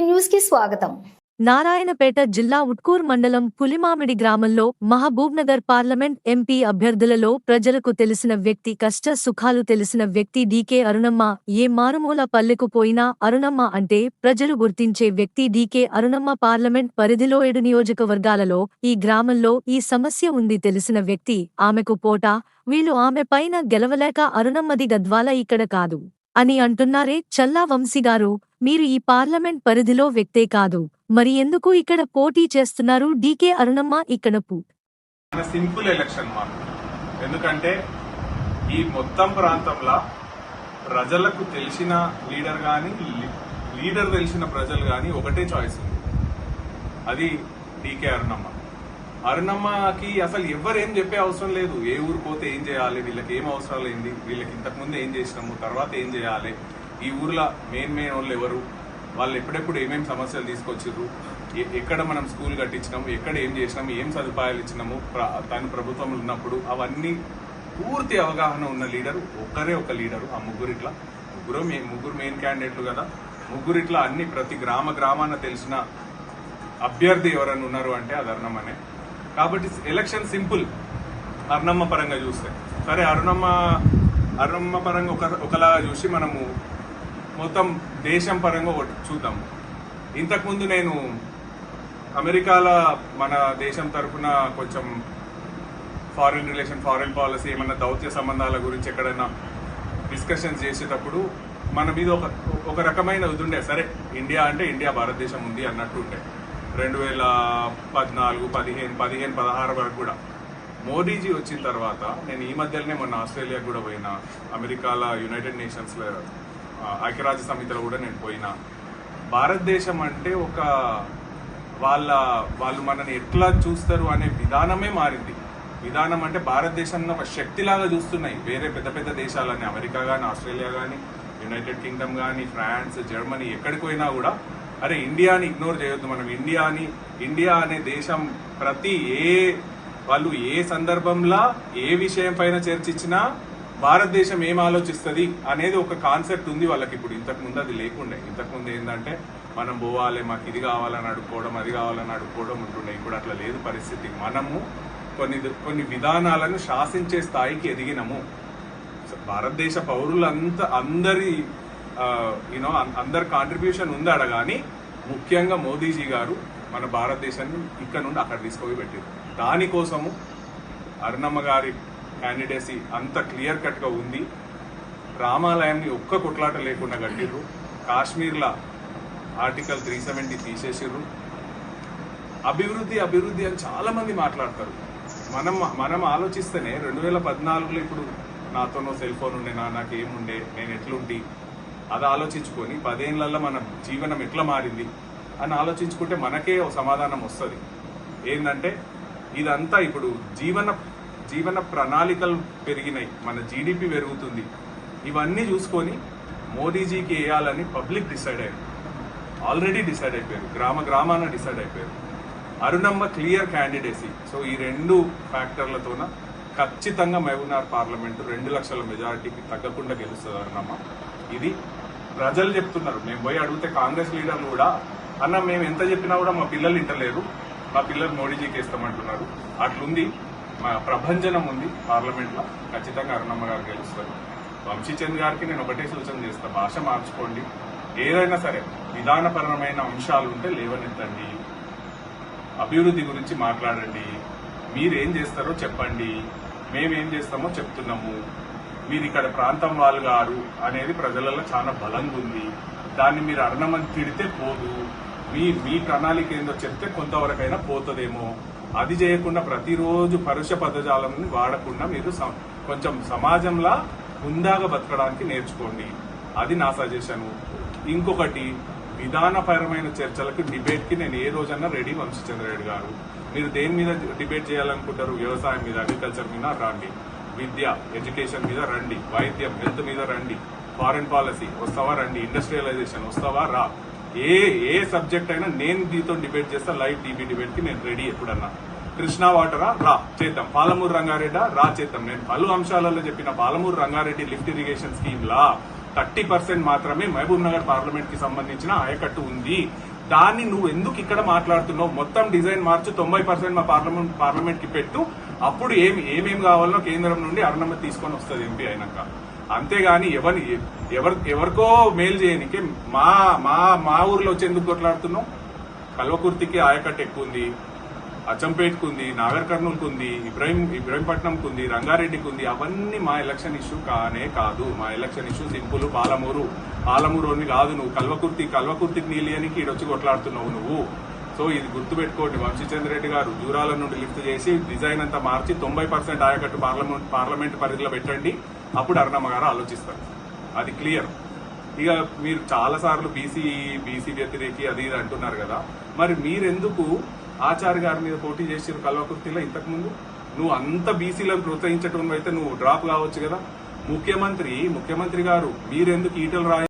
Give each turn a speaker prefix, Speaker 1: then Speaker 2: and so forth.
Speaker 1: న్యూస్కి స్వాగతం.
Speaker 2: నారాయణపేట జిల్లా ఉట్కూర్ మండలం పులిమామిడి గ్రామంలో మహబూబ్నగర్ పార్లమెంట్ ఎంపీ అభ్యర్థులలో ప్రజలకు తెలిసిన వ్యక్తి కష్ట సుఖాలు తెలిసిన వ్యక్తి డీకే అరుణమ్మ ఏ మారుమూల పల్లెకు పోయినా అరుణమ్మ అంటే ప్రజలు గుర్తించే వ్యక్తి డీకే అరుణమ్మ పార్లమెంట్ పరిధిలో ఏడు నియోజకవర్గాలలో ఈ గ్రామంలో ఈ సమస్య ఉంది తెలిసిన వ్యక్తి ఆమెకు పోటా వీళ్ళు ఆమె పైన గెలవలేక అరుణమ్మది గద్వాల ఇక్కడ కాదు. అని అంటున్నారే చల్లా వంశీగారు మీరు ఈ పార్లమెంట్ పరిధిలో వ్యక్తే కాదు. మరి ఎందుకు ఇక్కడ పోటీ చేస్తున్నారు? డీకే అరుణమ్మ ఇక్కడ
Speaker 3: సింపుల్ ఎలక్షన్ ఎందుకంటే ఈ మొత్తం ప్రాంతంలో ప్రజలకు తెలిసిన లీడర్ కానీ లీడర్ తెలిసిన ప్రజలు కానీ ఒకటే చాయిస్ ఉంది. అది డీకే అరుణమ్మ. అరుణమ్మకి అసలు ఎవరు ఏం చెప్పే అవసరం లేదు. ఏ ఊరు పోతే ఏం చేయాలి? వీళ్ళకి ఏం అవసరాలు ఏంది? వీళ్ళకి ఇంతకుముందు ఏం చేసినాము? తర్వాత ఏం చేయాలి? ఈ ఊర్లో మెయిన్ మెయిన్ వాళ్ళు ఎవరు? వాళ్ళు ఎప్పుడెప్పుడు ఏమేమి సమస్యలు తీసుకొచ్చిర్రు ఎక్కడ మనం స్కూల్ కట్టించినాము? ఎక్కడ ఏం చేసినాము? ఏం సదుపాయాలు ఇచ్చినాము? తను ప్రభుత్వంలో ఉన్నప్పుడు అవన్నీ పూర్తి అవగాహన ఉన్న లీడరు ఒక్కరే ఒక లీడరు ఆ ముగ్గురిట్లా ముగ్గురు మే- ముగ్గురు మెయిన్ క్యాండిడేట్లు కదా. ముగ్గురిట్లా అన్ని ప్రతి గ్రామ గ్రామాన తెలిసిన అభ్యర్థి ఎవరైనా ఉన్నారు అంటే అది అరుణమ్మనే. కాబట్టి ఎలక్షన్ సింపుల్ అరుణమ్మ పరంగా చూస్తే. సరే అరుణమ్మ అరుణమ్మ పరంగా ఒక ఒకలాగా చూసి మనము మొత్తం దేశం పరంగా ఒకటి చూద్దాం. ఇంతకుముందు నేను అమెరికాలో మన దేశం తరఫున కొంచెం ఫారిన్ రిలేషన్ ఫారిన్ పాలసీ ఏమన్నా దౌత్య సంబంధాల గురించి ఎక్కడైనా డిస్కషన్స్ చేసేటప్పుడు మన మీద ఒక ఒక రకమైన ఇది ఉండే. సరే ఇండియా అంటే ఇండియా భారతదేశం ఉంది అన్నట్టు ఉండే. రెండు వేల పద్నాలుగు పదిహేను పదిహేను పదహారు వరకు కూడా. మోడీజీ వచ్చిన తర్వాత నేను ఈ మధ్యలోనే మొన్న ఆస్ట్రేలియా కూడా పోయినా. అమెరికాలో యునైటెడ్ నేషన్స్లో ఐక్యరాజ్య సమితిలో కూడా నేను పోయినా. భారతదేశం అంటే ఒక వాళ్ళ వాళ్ళు మనని ఎట్లా చూస్తారు అనే విధానమే మారింది. విధానం అంటే భారతదేశాన్ని ఒక శక్తిలాగా చూస్తున్నాయి. వేరే పెద్ద పెద్ద దేశాలని అమెరికా కానీ ఆస్ట్రేలియా కానీ యునైటెడ్ కింగ్డమ్ కానీ ఫ్రాన్స్ జర్మనీ ఎక్కడికి పోయినా కూడా అరే ఇండియాని ఇగ్నోర్ చేయొద్దు మనం. ఇండియాని ఇండియా అనే దేశం ప్రతి ఏ వాళ్ళు ఏ సందర్భంలో ఏ విషయం పైన చర్చించినా భారతదేశం ఏం ఆలోచిస్తుంది అనేది ఒక కాన్సెప్ట్ ఉంది వాళ్ళకి ఇప్పుడు. ఇంతకుముందు అది లేకుండే. ఇంతకు ముందు ఏంటంటే మనం పోవాలి మాకు ఇది కావాలని అడుక్కోవడం అది కావాలని అడుక్కోవడం ఉంటుండే. ఇప్పుడు అట్లా లేదు పరిస్థితి. మనము కొన్ని కొన్ని విధానాలను శాసించే స్థాయికి ఎదిగినము. భారతదేశ పౌరులంతా అందరి యూనో అందరి కాంట్రిబ్యూషన్ ఉంది అడ కానీ ముఖ్యంగా మోదీజీ గారు మన భారతదేశాన్ని ఇక్కడ నుండి అక్కడ తీసుకుపోయి పెట్టారు. దానికోసము అరుణమ్మ గారి క్యాండిడేసీ అంత క్లియర్ కట్గా ఉంది. రామాలయాన్ని ఒక్క కొట్లాట లేకుండా కట్టిర్రు. కాశ్మీర్ల ఆర్టికల్ త్రీ సెవెంటీ తీసేసిర్రు. అభివృద్ధి అభివృద్ధి అని చాలామంది మాట్లాడతారు. మనం మనం ఆలోచిస్తేనే రెండు వేల పద్నాలుగులో ఇప్పుడు నాతోనో సెల్ ఫోన్ ఉండే నా నాకు ఏముండే నేను ఎట్లుండి అది ఆలోచించుకొని పదేళ్ళల్లో మన జీవనం ఎట్లా మారింది అని ఆలోచించుకుంటే మనకే సమాధానం వస్తుంది. ఏంటంటే ఇదంతా ఇప్పుడు జీవన జీవన ప్రణాళికలు పెరిగినాయి. మన జీడిపి పెరుగుతుంది. ఇవన్నీ చూసుకొని మోడీజీకి వేయాలని పబ్లిక్ డిసైడ్ అయ్యారు. ఆల్రెడీ డిసైడ్ అయిపోయారు. గ్రామ గ్రామాన డిసైడ్ అయిపోయారు. Arunamma clear candidacy. సో ఈ రెండు ఫ్యాక్టర్లతోన ఖచ్చితంగా మహబూబ్నగర్ పార్లమెంటు రెండు లక్షల మెజారిటీకి తగ్గకుండా గెలుస్తుంది అరుణమ్మ ఇది ప్రజలు చెప్తున్నారు. మేము పోయి అడిగితే కాంగ్రెస్ లీడర్లు కూడా అన్న మేము ఎంత చెప్పినా కూడా మా పిల్లలు ఇంటలేరు. మా పిల్లలు మోడీజీకి ఇస్తామంటున్నారు అట్లుంది ప్రభంజనం ఉంది పార్లమెంట్లో. ఖచ్చితంగా అరుణమ్మ గారు గెలుస్తారు. వంశీచంద్ గారికి నేను ఒకటే సూచన చేస్తా. భాష మార్చుకోండి. ఏదైనా సరే విధానపరమైన అంశాలు ఉంటే లేవనెత్తండి. అభివృద్ధి గురించి మాట్లాడండి. మీరు ఏం చేస్తారో చెప్పండి. మేమేం చేస్తామో చెప్తున్నాము. మీరు ఇక్కడ ప్రాంతం వాళ్ళు గారు అనేది ప్రజలలో చాలా బలంగా ఉంది. దాన్ని మీరు అరణమని తిడితే పోదు. మీ మీ ప్రణాళిక ఏందో చెప్తే కొంతవరకైనా పోతుందేమో. అది చేయకుండా ప్రతిరోజు పరుష పదజాలంని వాడకుండా మీరు కొంచెం సమాజంలో హుందాగా బతకడానికి నేర్చుకోండి. అది నా సజెషన్ ఇంకొకటి విధానపరమైన చర్చలకు డిబేట్కి నేను ఏ రోజన్నా రెడీ వంశీచంద్రరెడ్డి గారు. మీరు దేని మీద డిబేట్ చేయాలనుకుంటారు? వ్యవసాయం మీద అగ్రికల్చర్ మీద రండి. విద్య ఎడ్యుకేషన్ మీద రండి. వైద్యం హెల్త్ మీద రండి. ఫారెన్ పాలసీ వస్తావా? రండి. ఇండస్ట్రియలైజేషన్ వస్తావా? రా. ఏ ఏ సబ్జెక్ట్ అయినా నేను దీంతో డిబేట్ చేస్తా లైవ్ టీవీ డిబేట్కి నేను రెడీ ఎప్పుడన్నా. కృష్ణా వాటరా రా చేద్దాం. పాలమూరు రంగారెడ్డి? రా చేద్దాం. నేను పలు అంశాలలో చెప్పిన Palamuru Rangareddy lift irrigation scheme లా థర్టీ పర్సెంట్ మాత్రమే మహబూబ్ నగర్ పార్లమెంట్కి సంబంధించిన ఆయకట్టు ఉంది. దాన్ని నువ్వు ఎందుకు ఇక్కడ మాట్లాడుతున్నావు? మొత్తం డిజైన్ మార్చి తొంభై పర్సెంట్ మా పార్లమెంట్ పార్లమెంట్కి పెట్టు. అప్పుడు ఏమి ఏమేమి కావాలో కేంద్రం నుండి అరుణమ్మ తీసుకొని వస్తుంది ఎంపీ అయినాక. అంతేగాని ఎవరి ఎవరి ఎవరికో మేలు చేయనికే మా మా మా ఊర్లో వచ్చి ఎందుకు కొట్లాడుతున్నావు కల్వకుర్తికి ఆయకట్టు ఎక్కువ ఉంది అచ్చంపేట్కు ఉంది నాగర్ కర్నూలుకు ఉంది ఇబ్రహీం ఇబ్రాహీంపట్నంకు ఉంది రంగారెడ్డికి ఉంది అవన్నీ మా ఎలక్షన్ ఇష్యూ కానే కాదు. మా election issue simple Palamuru. Palamuru అని కాదు నువ్వు. కల్వకుర్తి కల్వకుర్తికి నీలియనికి ఈడొచ్చి కొట్లాడుతున్నావు నువ్వు. సో ఇది గుర్తుపెట్టుకోండి. వంశీచంద్ర రెడ్డి గారు దూరాల నుండి లిఫ్ట్ చేసి డిజైన్ అంతా మార్చి తొంభై పర్సెంట్ ఆయకట్టు పార్లమెంట్ పార్లమెంట్ పరిధిలో పెట్టండి. అప్పుడు అరుణమ్మ గారు ఆలోచిస్తారు. అది క్లియర్. ఇక మీరు చాలా సార్లు బీసీ బీసీ వ్యతిరేకి అది ఇది అంటున్నారు కదా. మరి మీరెందుకు ఆచార్య గారి మీద పోటీ చేసిన కల్వకుర్తిలో ఇంతకుముందు? నువ్వు అంత బీసీలను ప్రోత్సహించటం అయితే నువ్వు డ్రాప్ కావచ్చు కదా. ముఖ్యమంత్రి ముఖ్యమంత్రి గారు మీరెందుకు ఈటలు రాయ